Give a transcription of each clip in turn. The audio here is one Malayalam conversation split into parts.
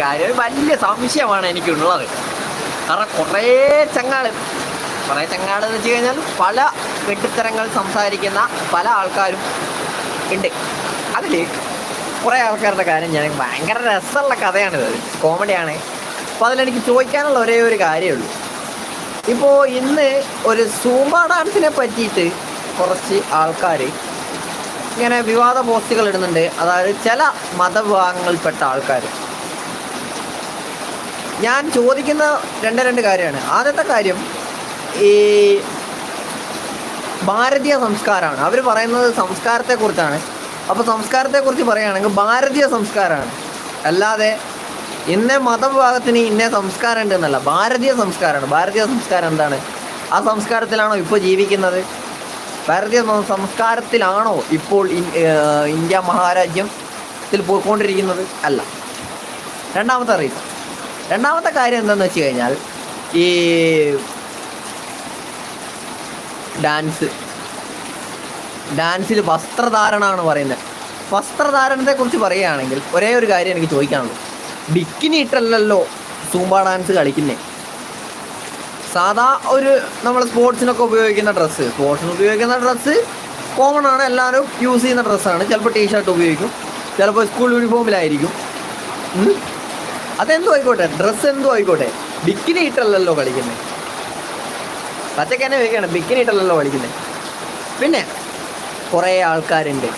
കാര്യം വലിയ സംശയമാണ് എനിക്കുള്ളത്. കാരണം കുറേ ചങ്ങാൾ കുറേ ചങ്ങാൾ എന്ന് വെച്ച് കഴിഞ്ഞാൽ പല വെട്ടിത്തരങ്ങൾ സംസാരിക്കുന്ന പല ആൾക്കാരും ഉണ്ട്. അതിൽ കുറേ ആൾക്കാരുടെ കാര്യം ഞാൻ ഭയങ്കര രസമുള്ള കഥയാണിത്. കോമഡിയാണ്. അപ്പോൾ അതിലെനിക്ക് ചോദിക്കാനുള്ള ഒരേ ഒരു കാര്യമുള്ളൂ. ഇപ്പോൾ ഇന്ന് ഒരു സൂമ്പ ഡാൻസിനെ പറ്റിയിട്ട് കുറച്ച് ആൾക്കാർ ഇങ്ങനെ വിവാദ പോസ്റ്റുകൾ ഇടുന്നുണ്ട്. അതായത് ചില മതവിഭാഗങ്ങളിൽപ്പെട്ട ആൾക്കാർ ഞാൻ ചോദിക്കുന്ന രണ്ട് രണ്ട് കാര്യമാണ്. ആദ്യത്തെ കാര്യം ഈ ഭാരതീയ സംസ്കാരമാണ്. അവർ പറയുന്നത് സംസ്കാരത്തെക്കുറിച്ചാണ്. അപ്പോൾ സംസ്കാരത്തെക്കുറിച്ച് പറയുകയാണെങ്കിൽ ഭാരതീയ സംസ്കാരമാണ്. അല്ലാതെ ഇന്ന മതവിഭാഗത്തിന് ഇന്ന സംസ്കാരം ഉണ്ടെന്നല്ല ഭാരതീയ സംസ്കാരമാണ്. ഭാരതീയ സംസ്കാരം എന്താണ്? ആ സംസ്കാരത്തിലാണോ ഇപ്പോൾ ജീവിക്കുന്നത്? ഭാരതീയ സംസ്കാരത്തിലാണോ ഇപ്പോൾ ഇന്ത്യ മഹാരാജ്യത്തിൽ പോയിക്കൊണ്ടിരിക്കുന്നത്? അല്ല. രണ്ടാമത്തെ റീസൺ. രണ്ടാമത്തെ കാര്യം എന്താണെന്ന് വെച്ച് കഴിഞ്ഞാൽ ഈ ഡാൻസ് ഡാൻസിൽ വസ്ത്രധാരണമാണ് പറയുന്നത്. വസ്ത്രധാരണത്തെ കുറിച്ച് പറയുകയാണെങ്കിൽ ഒരേ ഒരു കാര്യം എനിക്ക് ചോദിക്കാനുള്ളൂ. Bikini ഇട്ടല്ലല്ലോ സൂമ്പ dance കളിക്കുന്നേ. സാധാ ഒരു നമ്മൾ സ്പോർട്സിനൊക്കെ ഉപയോഗിക്കുന്ന ഡ്രസ്സ് സ്പോർട്സിന് ഉപയോഗിക്കുന്ന ഡ്രസ്സ് കോമൺ ആണ്. എല്ലാവരും യൂസ് ചെയ്യുന്ന ഡ്രസ്സാണ്. ചിലപ്പോൾ ടീഷർട്ട് ഉപയോഗിക്കും. ചിലപ്പോൾ സ്കൂൾ യൂണിഫോമിലായിരിക്കും. അതെന്തോ ആയിക്കോട്ടെ ഡ്രസ്സ് എന്തോ ആയിക്കോട്ടെ. ബിക്കിനി ഇട്ടല്ലല്ലോ കളിക്കുന്നത് പച്ചക്ക് തന്നെ ചോദിക്കുകയാണ് ബിക്കിനി ഇട്ടല്ലല്ലോ കളിക്കുന്നത് പിന്നെ കുറേ ആൾക്കാരുണ്ട്.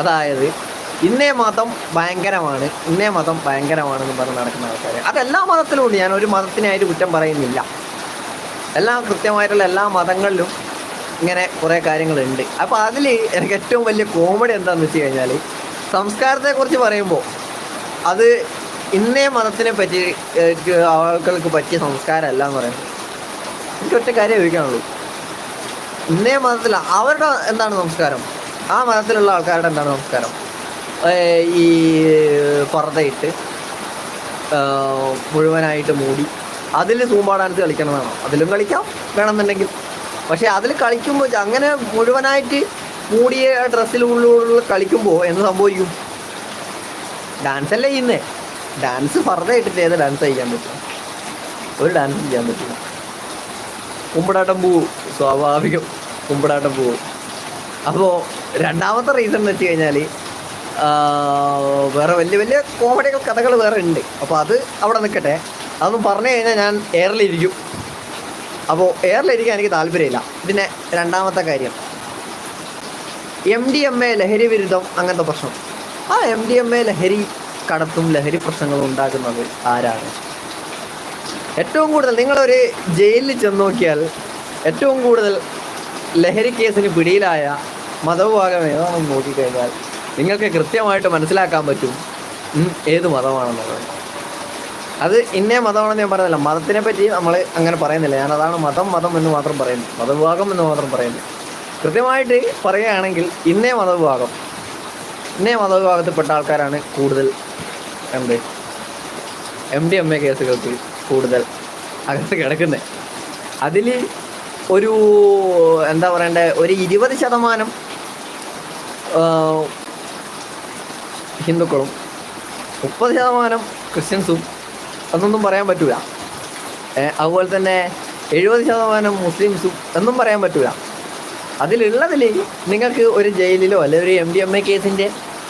അതായത് ഇന്നേ മതം ഭയങ്കരമാണ് ഇന്നേ മതം ഭയങ്കരമാണെന്ന് പറഞ്ഞ് നടക്കുന്ന ആൾക്കാർ അതെല്ലാ മതത്തിലും ഉണ്ട്. ഞാൻ ഒരു മതത്തിനായിട്ട് കുറ്റം പറയുന്നില്ല. എല്ലാ കൃത്യമായിട്ടുള്ള എല്ലാ മതങ്ങളിലും ഇങ്ങനെ കുറേ കാര്യങ്ങളുണ്ട്. അപ്പോൾ അതിൽ എനിക്ക് ഏറ്റവും വലിയ കോമഡി എന്താണെന്ന് വെച്ച് കഴിഞ്ഞാൽ സംസ്കാരത്തെക്കുറിച്ച് പറയുമ്പോൾ അത് ഇന്നേ മതത്തിനെ പറ്റി ആളുകൾക്ക് പറ്റിയ സംസ്കാരമല്ല എന്ന് പറയുന്നത് എനിക്ക് ഒറ്റ കാര്യം ചോദിക്കാനുള്ളൂ. ഇന്നേ മതത്തിൽ അവരുടെ എന്താണ് സംസ്കാരം? ആ മതത്തിലുള്ള ആൾക്കാരുടെ എന്താണ് സംസ്കാരം? ഈ പുറത്തയിട്ട് മുഴുവനായിട്ട് മൂടി അതിൽ തൂമ്പാടാനത്ത് ഡാൻസ് കളിക്കണതാണോ? അതിലും കളിക്കാം വേണമെന്നുണ്ടെങ്കിൽ. പക്ഷേ അതിൽ കളിക്കുമ്പോൾ അങ്ങനെ മുഴുവനായിട്ട് മൂടിയ ഡ്രസ്സിലുള്ള കളിക്കുമ്പോൾ എന്ത് സംഭവിക്കും? ഡാൻസ് അല്ലേ ഇന്നേ ഡാൻസ് ഫർദർ ഇട്ടിട്ട് ഏത് ഡാൻസ് അയക്കാൻ പറ്റും ഒരു ഡാൻസ് ചെയ്യാൻ പറ്റില്ല. കുമ്പിടാട്ടം പോവും സ്വാഭാവികം കുമ്പിടാട്ടം പോവും അപ്പോൾ രണ്ടാമത്തെ റീസൺ എന്ന് വെച്ച് കഴിഞ്ഞാൽ വേറെ വലിയ വലിയ കോമഡികൾ കഥകൾ വേറെ ഉണ്ട്. അപ്പോൾ അത് അവിടെ നിൽക്കട്ടെ. അതൊന്നും പറഞ്ഞു കഴിഞ്ഞാൽ ഞാൻ എയറിലിരിക്കും. അപ്പോൾ എയറിലിരിക്കാൻ എനിക്ക് താല്പര്യമില്ല. പിന്നെ രണ്ടാമത്തെ കാര്യം. എം ഡി എം എ ലഹരി വിരുദ്ധം അങ്ങനത്തെ പ്രശ്നം. ആ എം ഡി എം എ ലഹരി കടത്തും ലഹരി പ്രശ്നങ്ങളും ഉണ്ടാക്കുന്നത് ആരാണ്? ഏറ്റവും കൂടുതൽ നിങ്ങളൊരു ജയിലിൽ ചെന്ന് നോക്കിയാൽ ഏറ്റവും കൂടുതൽ ലഹരി കേസിന് പിടിയിലായ മതവിഭാഗം ഏതാണെന്ന് നോക്കിക്കഴിഞ്ഞാൽ നിങ്ങൾക്ക് കൃത്യമായിട്ട് മനസ്സിലാക്കാൻ പറ്റും ഏത് മതമാണെന്നുള്ളത്. അത് ഇന്നേ മതമാണെന്ന് ഞാൻ പറയുന്നില്ല മതത്തിനെ പറ്റി നമ്മൾ അങ്ങനെ പറയുന്നില്ല. ഞാൻ അതാണ് മതം മതം എന്ന് മാത്രം പറയുന്നു. മതവിഭാഗം എന്ന് മാത്രം പറയുന്നു. കൃത്യമായിട്ട് പറയുകയാണെങ്കിൽ ഇന്നേ മതവിഭാഗം ഇന്നേ മതവിഭാഗത്തിൽപ്പെട്ട ആൾക്കാരാണ് കൂടുതൽ എന്ത്? എം ഡി എം എ കേസുകൾക്ക് കൂടുതൽ അകത്ത് കിടക്കുന്നത് അതിൽ ഒരു എന്താ പറയണ്ടേ ഒരു ഇരുപത് ശതമാനം ഹിന്ദുക്കളും മുപ്പത് ശതമാനം ക്രിസ്ത്യൻസും എന്നൊന്നും പറയാൻ പറ്റൂല. അതുപോലെ തന്നെ എഴുപത് ശതമാനം മുസ്ലിംസും എന്നും പറയാൻ പറ്റൂല. അതിലുള്ളതിൽ നിങ്ങൾക്ക് ഒരു ജയിലിലോ അല്ലെങ്കിൽ ഒരു എം ഡി എം എ കേസിന്റെ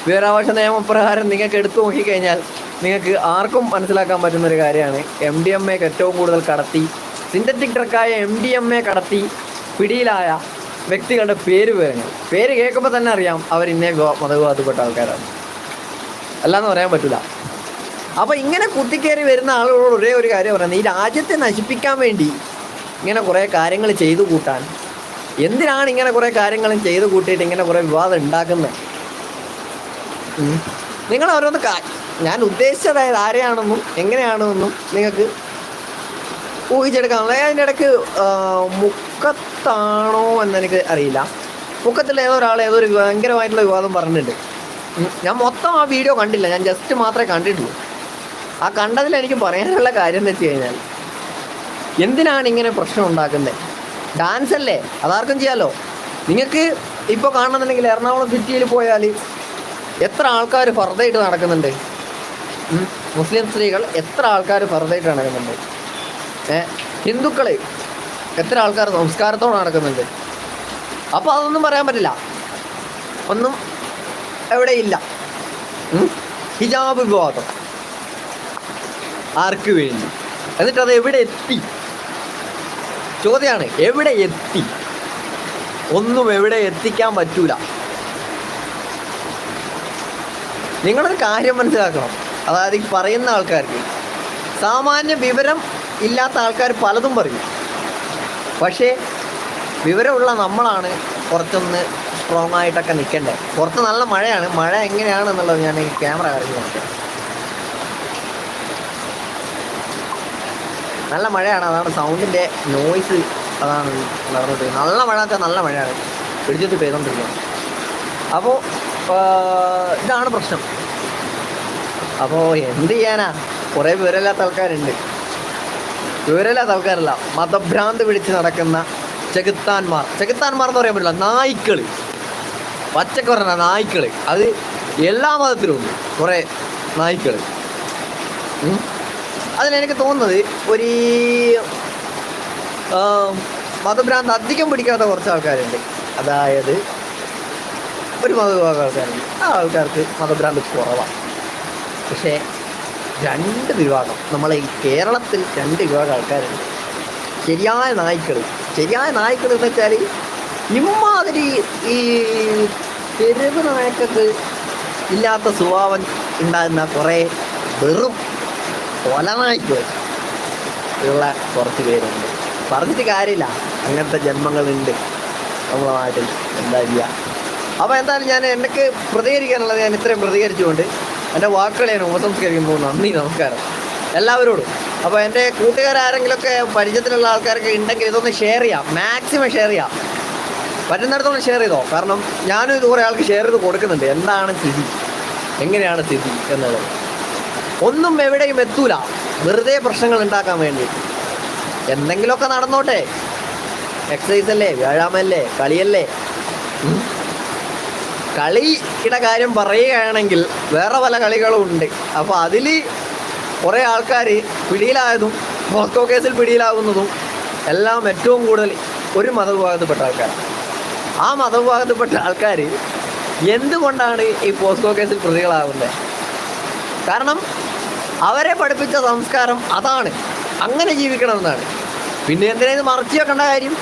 വിവരാവകാശ നിയമപ്രകാരം നിങ്ങൾക്ക് എടുത്തു നോക്കിക്കഴിഞ്ഞാൽ നിങ്ങൾക്ക് ആർക്കും മനസ്സിലാക്കാൻ പറ്റുന്ന ഒരു കാര്യമാണ് എം ഡി എം എക്ക് ഏറ്റവും കൂടുതൽ കടത്തി സിന്തറ്റിക് ഡ്രഗായ എം ഡി എം എ കടത്തി പിടിയിലായ വ്യക്തികളുടെ പേര് വിവരങ്ങൾ. പേര് കേൾക്കുമ്പോൾ തന്നെ അറിയാം അവർ ഇന്നേ മതവിവാദപ്പെട്ട ആൾക്കാരാണ്. അല്ലാന്ന് പറയാൻ പറ്റില്ല അപ്പോൾ ഇങ്ങനെ കുത്തിക്കയറി വരുന്ന ആളുകളോട് ഒരേ ഒരു കാര്യം പറയുന്നത് ഈ രാജ്യത്തെ നശിപ്പിക്കാൻ വേണ്ടി ഇങ്ങനെ കുറേ കാര്യങ്ങൾ ചെയ്തു കൂട്ടാൻ. എന്തിനാണ് ഇങ്ങനെ കുറേ കാര്യങ്ങളും ചെയ്തു കൂട്ടിയിട്ട് ഇങ്ങനെ കുറേ വിവാദം ഉണ്ടാക്കുന്നത്. നിങ്ങൾ ഓരോന്ന് ഞാൻ ഉദ്ദേശിച്ചത് ആരെയാണെന്നും എങ്ങനെയാണെന്നും നിങ്ങൾക്ക് ഊഹിച്ചെടുക്കാം അതായത് അതിന്റെ ഇടയ്ക്ക് മുക്കത്താണോ എന്ന് എനിക്ക് അറിയില്ല. മുക്കത്തിൽ ഏതോ ഒരാൾ ഏതോ ഒരു ഭയങ്കരമായിട്ടുള്ള വിവാദം പറഞ്ഞിട്ടുണ്ട്. ഞാൻ മൊത്തം ആ വീഡിയോ കണ്ടില്ല. ഞാൻ ജസ്റ്റ് മാത്രമേ കണ്ടിട്ടുള്ളൂ. ആ കണ്ടതിൽ എനിക്ക് പറയാനുള്ള കാര്യം എന്ന് വെച്ച് കഴിഞ്ഞാൽ എന്തിനാണ് ഇങ്ങനെ പ്രശ്നം ഉണ്ടാക്കുന്നത് ഡാൻസ് അല്ലേ? അതാർക്കും ചെയ്യാലോ? നിങ്ങൾക്ക് ഇപ്പോൾ കാണണമെന്നുണ്ടെങ്കിൽ എറണാകുളം സിറ്റിയിൽ പോയാൽ എത്ര ആൾക്കാർ ഫർദായിട്ട് നടക്കുന്നുണ്ട്? മുസ്ലിം സ്ത്രീകൾ എത്ര ആൾക്കാർ ഫറുതായിട്ട് നടക്കുന്നുണ്ട്? ഹിന്ദുക്കൾ എത്ര ആൾക്കാർ സംസ്കാരത്തോടെ നടക്കുന്നുണ്ട്? അപ്പോൾ അതൊന്നും പറയാൻ പറ്റില്ല. ഒന്നും എവിടെ ഇല്ല. ഹിജാബ് വിവാദം. ആർക്ക് വേണ്ടി? എന്നിട്ട് അത് എവിടെ എത്തി? ചോദ്യമാണ് എവിടെ എത്തി? ഒന്നും എവിടെ എത്തിക്കാൻ പറ്റൂല. നിങ്ങളൊരു കാര്യം മനസ്സിലാക്കണം. അതായത് ഈ പറയുന്ന ആൾക്കാർക്ക് സാമാന്യ വിവരം ഇല്ലാത്ത ആൾക്കാർ പലതും പറയും. പക്ഷേ വിവരമുള്ള നമ്മളാണ് കുറച്ചൊന്ന് സ്ട്രോങ് ആയിട്ടൊക്കെ നിൽക്കേണ്ടത്. പുറത്ത് നല്ല മഴയാണ്. മഴ എങ്ങനെയാണെന്നുള്ളത് ഞാൻ ഈ ക്യാമറ അറിഞ്ഞു നോക്കാം നല്ല മഴയാണ്. അതാണ് സൗണ്ടിന്റെ നോയ്സ് അതാണ് നടന്നിട്ട് നല്ല മഴ നല്ല മഴയാണ്. പിടിച്ചിട്ട് പെയ്തോണ്ടിരിക്കുന്നത് അപ്പോൾ ഇതാണ് പ്രശ്നം. അപ്പോൾ എന്ത് ചെയ്യാനാ? കുറേ വിവരമില്ലാത്ത ആൾക്കാരുണ്ട്. വിവരമില്ലാത്ത ആൾക്കാരല്ല മതഭ്രാന്ത് പിടിച്ച് നടക്കുന്ന ചെകുത്താന്മാർ. ചെകുത്താന്മാർ എന്ന് പറയാൻ പറ്റില്ല നായ്ക്കൾ പച്ചക്ക് നായ്ക്കൾ അത് എല്ലാ മതത്തിലും ഉണ്ട് കുറേ നായ്ക്കൾ അതിനെനിക്ക് തോന്നുന്നത് ഒരു മതഭ്രാന്ത് അധികം പിടിക്കാത്ത കുറച്ച് ആൾക്കാരുണ്ട്. അതായത് ഒരു മതവിഭാഗം ആ ആൾക്കാർക്ക് മതഭ്രാന്ത് കുറവാണ് പക്ഷേ രണ്ട് വിഭാഗം നമ്മളെ ഈ കേരളത്തിൽ രണ്ട് വിഭാഗം ആൾക്കാരുണ്ട്. ശരിയായ നായ്ക്കൾ ശരിയായ നായ്ക്കൾ എന്ന് വെച്ചാൽ ഇമ്മാതിരി ഈ തെരുവ് നായ്ക്കൾക്ക് ഇല്ലാത്ത സ്വഭാവം ഉണ്ടാകുന്ന കുറേ വെറും കൊലനായ്ക്കൾ ഉള്ള കുറച്ച് പേരുണ്ട്. പറഞ്ഞിട്ട് കാര്യമില്ല. അങ്ങനത്തെ ജന്മങ്ങളുണ്ട്. നമ്മളെ നാട്ടിൽ. എന്താ ചെയ്യുക അപ്പോൾ എന്തായാലും ഞാൻ എനിക്ക് പ്രതികരിക്കാനുള്ളത് ഞാൻ ഇത്രയും പ്രതികരിച്ചുകൊണ്ട് എന്റെ വാക്കുകളെ ഞാൻ ഉപസംസ്കരിക്കുമ്പോൾ നന്ദി നമസ്കാരം. എല്ലാവരോടും. അപ്പോൾ എന്റെ കൂട്ടുകാരാരെങ്കിലുമൊക്കെ പരിചയത്തിലുള്ള ആൾക്കാരൊക്കെ ഉണ്ടെങ്കിൽ ഇതൊന്ന് ഷെയർ ചെയ്യാം. മാക്സിമം ഷെയർ ചെയ്യാം. പറ്റുന്നിടത്തോളം ഷെയർ ചെയ്തോ? കാരണം ഞാനും ഇത് കുറേ ആൾക്ക് ഷെയർ ചെയ്ത് കൊടുക്കുന്നുണ്ട്. എന്താണ് സ്ഥിതി? എങ്ങനെയാണ് സ്ഥിതി എന്നുള്ളത്? ഒന്നും എവിടെയും എത്തൂല. വെറുതെ പ്രശ്നങ്ങൾ ഉണ്ടാക്കാൻ വേണ്ടി. എന്തെങ്കിലുമൊക്കെ നടന്നോട്ടെ. എക്സസൈസ് അല്ലേ? വ്യായാമല്ലേ കളിയല്ലേ. കളിയുടെ കാര്യം പറയുകയാണെങ്കിൽ വേറെ പല കളികളും ഉണ്ട്. അപ്പോൾ അതിൽ കുറേ ആൾക്കാർ പിടിയിലായതും മോസ്കോ കേസിൽ പിടിയിലാകുന്നതും എല്ലാം ഏറ്റവും കൂടുതൽ ഒരു മതവിഭാഗത്തിൽപ്പെട്ട ആൾക്കാരാണ്. ആ മതവിഭാഗത്തിൽപ്പെട്ട ആൾക്കാർ എന്തുകൊണ്ടാണ് ഈ പോസ്കോ കേസിൽ പ്രതികളാകുന്നത് കാരണം അവരെ പഠിപ്പിച്ച സംസ്കാരം അതാണ്. അങ്ങനെ ജീവിക്കണമെന്നാണ്. പിന്നെ എന്തിനാ ഇത് മറച്ചു വെക്കേണ്ട കാര്യം?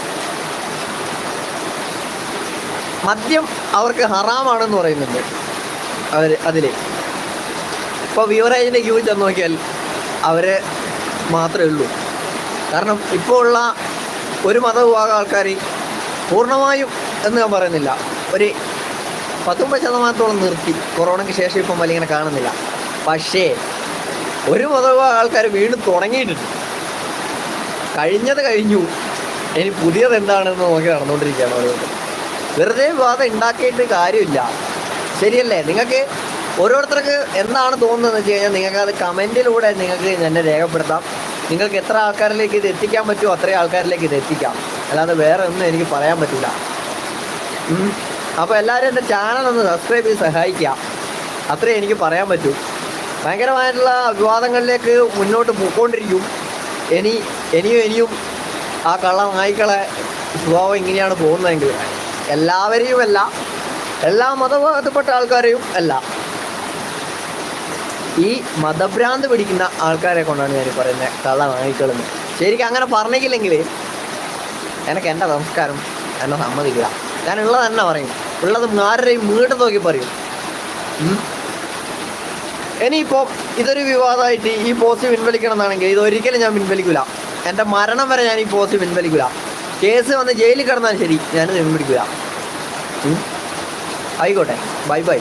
മദ്യം അവർക്ക് ഹറാമാണെന്ന് പറയുന്നുണ്ട്. അവർ അതിൽ ഇപ്പോൾ വിവറേജിന്റെ ക്യൂ ചെന്ന് നോക്കിയാൽ അവർ മാത്രമേ ഉള്ളൂ. കാരണം ഇപ്പോൾ ഉള്ള ഒരു മതവിഭാഗം ആൾക്കാർ പൂർണമായും എന്ന് ഞാൻ പറയുന്നില്ല. ഒരു പത്തൊമ്പത് ശതമാനത്തോളം നിർത്തി. കൊറോണയ്ക്ക് ശേഷം ഇപ്പം വലിയ ഇങ്ങനെ കാണുന്നില്ല. പക്ഷേ ഒരു മതവിഭാഗം ആൾക്കാർ വീണ്ടും തുടങ്ങിയിട്ടുണ്ട്. കഴിഞ്ഞത് കഴിഞ്ഞു. ഇനി പുതിയത് എന്താണെന്ന് നോക്കി നടന്നുകൊണ്ടിരിക്കുകയാണ് ഓരോരുത്തർ വെറുതെ വിവാദം ഉണ്ടാക്കേണ്ട കാര്യമില്ല. ശരിയല്ലേ? നിങ്ങൾക്ക് ഓരോരുത്തർക്ക് എന്താണ് തോന്നുന്നതെന്ന് വെച്ച് കഴിഞ്ഞാൽ നിങ്ങൾക്ക് അത് കമന്റിലൂടെ നിങ്ങൾക്ക് എന്നെ രേഖപ്പെടുത്താം. നിങ്ങൾക്ക് എത്ര ആൾക്കാരിലേക്ക് ഇത് എത്തിക്കാൻ പറ്റുമോ അത്രയും ആൾക്കാരിലേക്ക് ഇത് എത്തിക്കാം. അല്ലാതെ വേറെ ഒന്നും എനിക്ക് പറയാൻ പറ്റില്ല അപ്പോൾ എല്ലാവരും എന്റെ ചാനൽ ഒന്ന് സബ്സ്ക്രൈബ് ചെയ്ത് സഹായിക്കുക. അത്രേ എനിക്ക് പറയാൻ പറ്റൂ. ഭയങ്കരമായിട്ടുള്ള വിവാദങ്ങളിലേക്ക് മുന്നോട്ട് പോയിക്കൊണ്ടിരിക്കും. ഇനി ഇനിയും ഇനിയും ആ കള്ള നായ്ക്കളെ സ്വഭാവം ഇങ്ങനെയാണ് പോകുന്നതെങ്കിൽ. എല്ലാവരെയും അല്ല എല്ലാ മതഭാഗത്തിൽപ്പെട്ട ആൾക്കാരെയും അല്ല. ഈ മതഭ്രാന്ത് പിടിക്കുന്ന ആൾക്കാരെ കൊണ്ടാണ് ഞാൻ പറയുന്നത് കള്ള നായ്ക്കളെന്ന് ശരിക്കും അങ്ങനെ പറഞ്ഞില്ലെങ്കിൽ എനിക്ക് എന്റെ സംസ്കാരം എന്നെ സമ്മതിക്കുക ഞാൻ ഉള്ളത് തന്നെ പറയും. ഉള്ളത് ആരുടെയും വീട് നോക്കി പറയും. ഇനിയിപ്പോൾ ഇതൊരു വിവാദമായിട്ട് ഈ പോസ്റ്റ് പിൻവലിക്കണം എന്നാണെങ്കിൽ ഇത് ഒരിക്കലും ഞാൻ പിൻവലിക്കില്ല എന്റെ മരണം വരെ ഞാൻ ഈ പോസ്റ്റ് പിൻവലിക്കില്ല കേസ് വന്ന് ജയിലിൽ കിടന്നാൽ ശരി ഞാൻ പിടിക്കുക. ആയിക്കോട്ടെ. Bye bye.